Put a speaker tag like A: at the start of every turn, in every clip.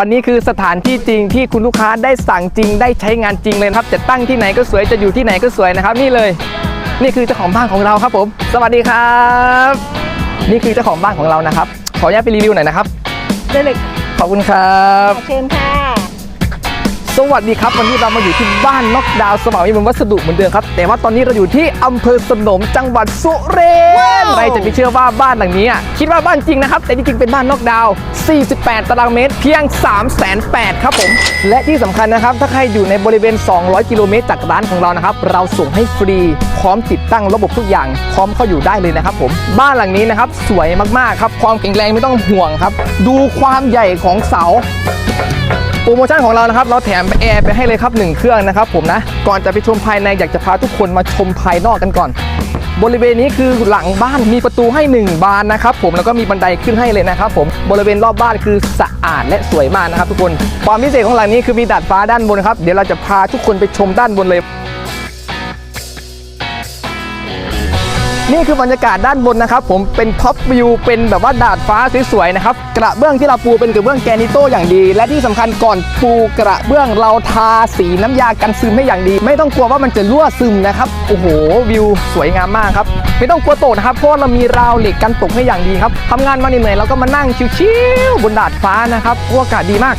A: วันนี้คือสถานที่จริงที่คุณลูกค้าได้สั่งจริงได้ใช้งานจริงเลยนะครับจะตั้งที่ไหนก็สวยจะอยู่ที่ไหนก็สวยนะครับ นี่เลย นี่คือเจ้าของบ้านของเราครับผม สวัสดีครับ นี่คือเจ้าของบ้านของเรานะครับ ขออนุญาตไปรีวิวหน่อยนะครับ
B: ได้เลยค่ะ
A: ขอบคุณครับ
B: เชิญค่ะ
A: สวัสดีครับ วันนี้เรามาอยู่ที่บ้านนอกดาวน์สว่างวิมลวัสดุเหมือนเดิมครับ แต่ว่าตอนนี้เราอยู่ที่อำเภอสนมจังหวัดสุรินทร์ ใครจะไปเชื่อว่าบ้านหลังนี้อะคิดว่าบ้านจริงนะครับ แต่จริงเป็นบ้านนอกดาว 48 ตารางเมตร เพียง 3 8 0 0 0ครับผม และที่สำคัญนะครับ ถ้าใครอยู่ในบริเวณ 200 กิโลเมตรจากร้านของเรานะครับ เราส่งให้ฟรี พร้อมติดตั้งระบบทุกอย่าง พร้อมเข้าอยู่ได้เลยนะครับผม บ้านหลังนี้นะครับ สวยมากๆครับ ความแข็งแรงไม่ต้องห่วงครับ ดูความใหญ่ของเสา โปรโมชั่นของเรานะครับ เราแถมแอร์ไปให้เลยครับ 1 เครื่องนะครับผมนะ ก่อนจะไปชมภายในอยากจะพาทุกคนมาชมภายนอกกันก่อน บริเวณนี้คือหลังบ้านมีประตูให้ 1 บานนะครับผมแล้วก็มีบันไดขึ้นให้เลยนะครับผมบริเวณรอบบ้านคือสะอาดและสวยมากนะครับทุกคนความพิเศษของหลังนี้คือมีดาดฟ้าด้านบนครับเดี๋ยวเราจะพาทุกคนไปชมด้านบนเลย นี่คือบรรยากาศด้านบนนะครับ ผมเป็นท็อปวิวเป็นแบบว่าดาดฟ้าสวยๆนะครับกระเบื้องที่เราปูเป็นกระเบื้องแกรนิโต้อย่างดี และที่สำคัญก่อนปูกระเบื้องเราทาสีน้ำยากันซึมให้อย่างดี ไม่ต้องกลัวว่ามันจะรั่วซึมนะครับโอ้โหวิวสวยงามมากครับไม่ต้องกลัวตกนะครับเพราะเรามีราวเหล็กกันตกให้อย่างดีครับทำงานมาเหนื่อยๆเราก็มานั่งชิวๆบนดาดฟ้านะครับอากาศดีมาก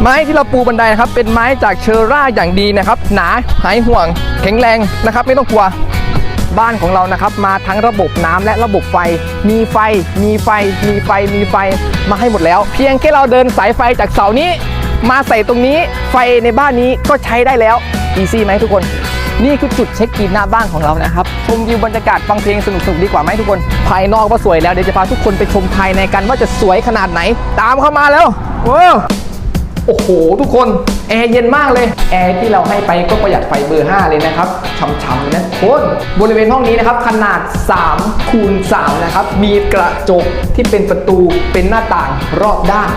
A: ไม้ที่เราปูบันไดนะครับเป็นไม้จากเชอร่าอย่างดีนะครับ หนาหายห่วง แข็งแรงนะครับ ไม่ต้องกลัว บ้านของเรานะครับ มาทั้งระบบน้ำและระบบไฟ มีไฟ มีไฟ มีไฟ มีไฟ มาให้หมดแล้ว เพียงแค่เราเดินสายไฟจากเสานี้ มาใส่ตรงนี้ ไฟในบ้านนี้ก็ใช้ได้แล้ว อีซี่ไหมทุกคน นี่คือจุดเช็คอินหน้าบ้านของเรานะครับ ชมวิวบรรยากาศฟังเพลงสนุกๆดีกว่าไหมทุกคน ภายนอกก็สวยแล้ว เดี๋ยวจะพาทุกคนไปชมภายในกันว่าจะสวยขนาดไหน ตามเข้ามาแล้วว้าวโอ้โห ทุกคน แอร์เย็นมากเลย แอร์ที่เราให้ไปก็ประหยัดไฟเบอร์ 5 เลยนะครับช่ำๆนะโคนบริเวณห้องนี้นะครับ ขนาด3คูณ3นะครับ มีกระจกที่เป็นประตูเป็นหน้าต่างรอบด้าน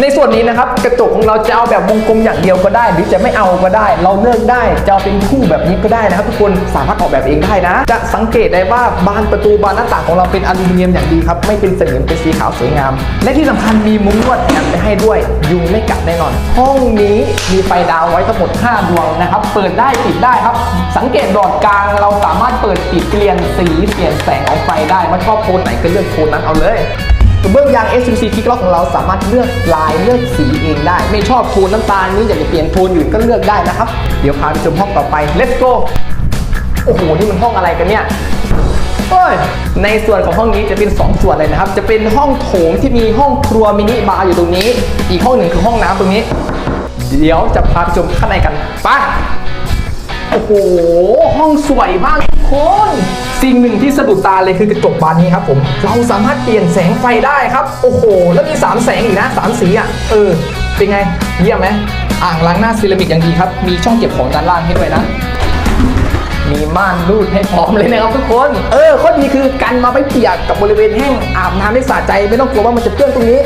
A: ในส่วนนี้นะครับกระจกของเราจะเอาแบบวงกลมอย่างเดียวก็ได้ หรือจะไม่เอาก็ได้ เราเลือกได้จะเอาเป็นคู่แบบนี้ก็ได้นะครับ ทุกคนสามารถออกแบบเองได้นะ จะสังเกตได้ว่าบานประตูบานหน้าต่างของเราเป็นอลูมิเนียมอย่างดีครับไม่เป็นสนิมเป็นสีขาวสวยงาม และที่สำคัญมีมุ้งลวดแถมไปให้ด้วย ยุงไม่กัดแน่นอน ห้องนี้มีไฟดาวไว้ทั้งหมด 5 ดวงนะครับ เปิดได้ปิดได้ครับ สังเกตดอดกลางเราสามารถเปิดปิดเปลี่ยนสีเปลี่ยนแสงของไฟได้มันชอบโทนไหนก็เลือกโทนนั้นเอาเลย เบื้องยาง SMC คิกล็อกของเราสามารถเลือกลายเลือกสีเองได้ ไม่ชอบโทนน้ำตาลนี้อยากจะเปลี่ยนโทนอื่นก็เลือกได้นะครับ เดี๋ยวพาไปชมห้องต่อไป let's go โอ้โห นี่มันห้องอะไรกันเนี่ยในส่วนของห้องนี้จะเป็น 2 ส่วนเลยนะครับ จะเป็นห้องโถงที่มีห้องครัวมินิบาร์อยู่ตรงนี้ อีกห้องหนึ่งคือห้องน้ำตรงนี้ เดี๋ยวจะพาไปชมข้างในกันไปโอ้โห ห้องสวยมาก คนสิ่งหนึ่งที่สะดุดตาเลยคือกระจกบานนี้ครับผมเราสามารถเปลี่ยนแสงไฟได้ครับโอ้โห แล้วมี 3 แสงอีกนะ 3 สีอะเออเป็นไงเยี่ยมไหมอ่างล้างหน้าเซรามิกอย่างดีครับ มีช่องเก็บของด้านล่างให้ด้วยนะ มีม่านรูดให้พร้อมเลยนะครับทุกคน เออข้อดีคือกันมาไม่เปียกกับบริเวณแห้งอาบน้ำได้สะใจไม่ต้องกลัวว่ามันจะเปื้อนตรงนี้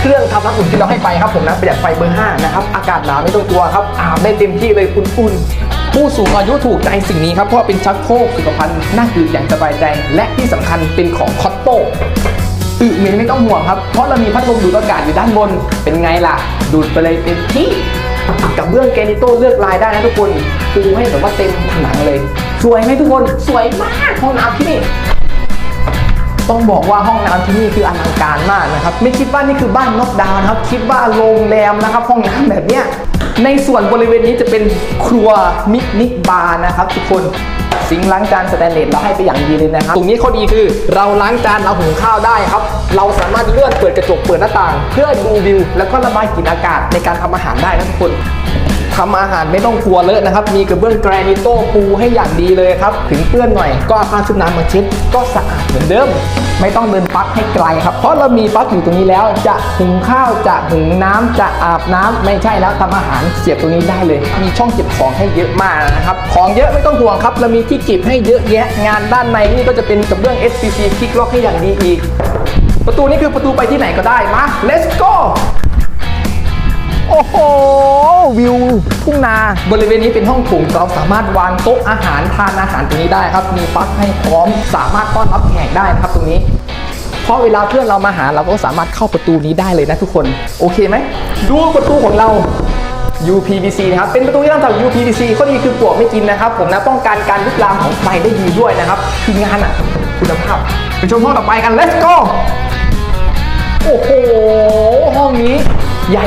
A: เครื่องทำน้ำอุ่นที่เราให้ไปครับผมนะประหยัดไฟเบอร์5นะครับอากาศหนาวไม่ต้องกลัวครับอาบได้เต็มที่เลยอุ่นๆ ผู้สูงอายุถูกใจสิ่งนี้ครับเพราะเป็นชักโครกสุขภัณฑ์น่าดื่อย่างสบายใจ และที่สำคัญเป็นของคอตโต้อึเหม็นไม่ต้องห่วงครับ เพราะเรามีพัดลมดูดอากาศอยู่ด้านบน เป็นไงล่ะ ดูดไปเลยเต็มที่กับเบื้องแกนิโต้เลือกลายได้นะทุกคนปูให้แบบว่าเต็มผนังเลย สวยไหมทุกคน สวยมากห้องน้ำที่นี่ ต้องบอกว่าห้องน้ำที่นี่คืออลังการมากนะครับ ไม่คิดว่านี่คือบ้านนกดาวนะครับ คิดว่าโรงแรมนะครับ ห้องน้ำแบบเนี้ย ในส่วนบริเวณนี้จะเป็นครัวมินิบาร์นะครับทุกคนซิงล้างจานสแตนเลสเราให้ไปอย่างดีเลยนะครับตรงนี้ข้อดีคือเราล้างจานเราหุงข้าวได้ครับ เราสามารถเลื่อนเปิดกระจกเปิดหน้าต่าง เพื่อดูวิว แล้วก็ระบายกลิ่นอากาศในการทำอาหารได้นะทุกคน ทำอาหารไม่ต้องกลัวเลอะนะครับ มีกระเบื้องแกรนิโต้ปูให้อย่างดีเลยครับ ถึงเปื้อนหน่อยก็เอาผ้าชุบน้ำมาเช็ดก็สะอาดเหมือนเดิม ไม่ต้องเดินปลั๊กให้ไกลครับ เพราะเรามีปลั๊กอยู่ตรงนี้แล้ว จะหุงข้าวจะหุงน้ำจะอาบน้ำไม่ใช่แล้วทำอาหารเสียบตรงนี้ได้เลย มีช่องเก็บของให้เยอะมากนะครับ ของเยอะไม่ต้องห่วงครับ เรามีที่เก็บให้เยอะแยะ งานด้านในนี่ก็จะเป็นกระเบื้อง SPC คลิกล็อกให้อย่างดีอีก ประตูนี้คือประตูไปที่ไหนก็ได้มา let's go โอ้โห วิวทุ่งนา บริเวณนี้เป็นห้องโถงเราสามารถวางโต๊ะอาหารทานอาหารตรงนี้ได้ครับ มีปลั๊กให้พร้อม สามารถต้อนรับแขกได้นะครับตรงนี้พราะเวลาเพื่อนเรามาหาเราก็สามารถเข้าประตูนี้ได้เลยนะทุกคน โอเคไหมดูประตูของเรา UPVC นะครับ เป็นประตูที่ทำจาก UPVC ข้อดีคือปลวกไม่กินนะครับผมนะป้องกันการลุกลามของไฟได้ดีด้วยนะครับ คืองานอะ คุณภาพไปชมห้องต่อไปกัน let's go โอ้โห ห้องนี้ ใหญ่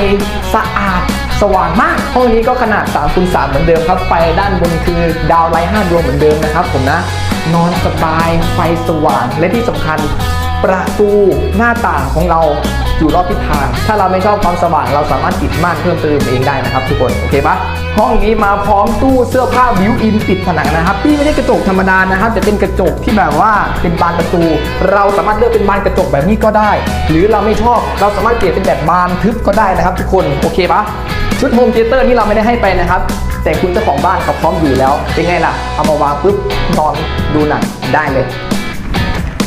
A: สะอาดสว่างมาก ห้องนี้ก็ขนาด3คูณ3เหมือนเดิมครับ ไฟด้านบนคือดาวไลท์5ดวงเหมือนเดิมนะครับผมนะ นอนสบายไฟสว่างและที่สำคัญ ประตูหน้าต่างของเราอยู่รอบทิศทาง ถ้าเราไม่ชอบความสว่างเราสามารถติดม่านเพิ่มเติมเองได้นะครับทุกคน โอเคปะห้องนี้มาพร้อมตู้เสื้อผ้าบิวอินติดผนังนะครับที่ไม่ใช่กระจกธรรมดานะครับ แต่เป็นกระจกที่แบบว่าเป็นบานประตู เราสามารถเลือกเป็นบานกระจกแบบนี้ก็ได้ หรือเราไม่ชอบเราสามารถเปลี่ยนเป็นแบบบานทึบก็ได้นะครับทุกคน โอเคปะชุดโฮมเทเตอร์นี่เราไม่ได้ให้ไปนะครับ แต่คุณเจ้าของบ้านเขาพร้อมอยู่แล้ว เป็นไงล่ะ เอามาวางปุ๊บนอนดูหนังได้เลย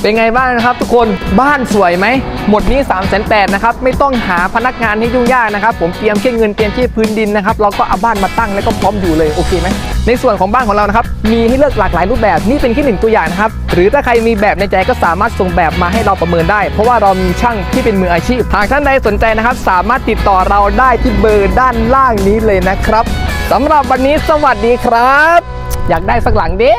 A: เป็นไงบ้างนะครับทุกคนบ้านสวยไหมหมดนี้3ามแสนแนะครับไม่ต้องหาพนักงานให้ยุ่งยากนะครับผมเตรียมแค่เงินเตรียมแค่พื้นดินนะครับเราก็เอาบ้านมาตั้งแล้วก็พร้อมอยู่เลยโอเคไหมในส่วนของบ้านของเรานะครับมีให้เลือกหลากหลายรูปแบบนี่เป็นแค่หนึ่งตัวอย่างนะครับหรือถ้าใครมีแบบในใจก็สามารถส่งแบบมาให้เราประเมินได้ เพราะว่าเรามีช่างที่เป็นมืออาชีพหากท่านใดสนใจนะครับสามารถติดต่อเราได้ที่เบอร์ด้านล่างนี้เลยนะครับสำหรับวันนี้สวัสดีครับ อยากได้สักหลังเด้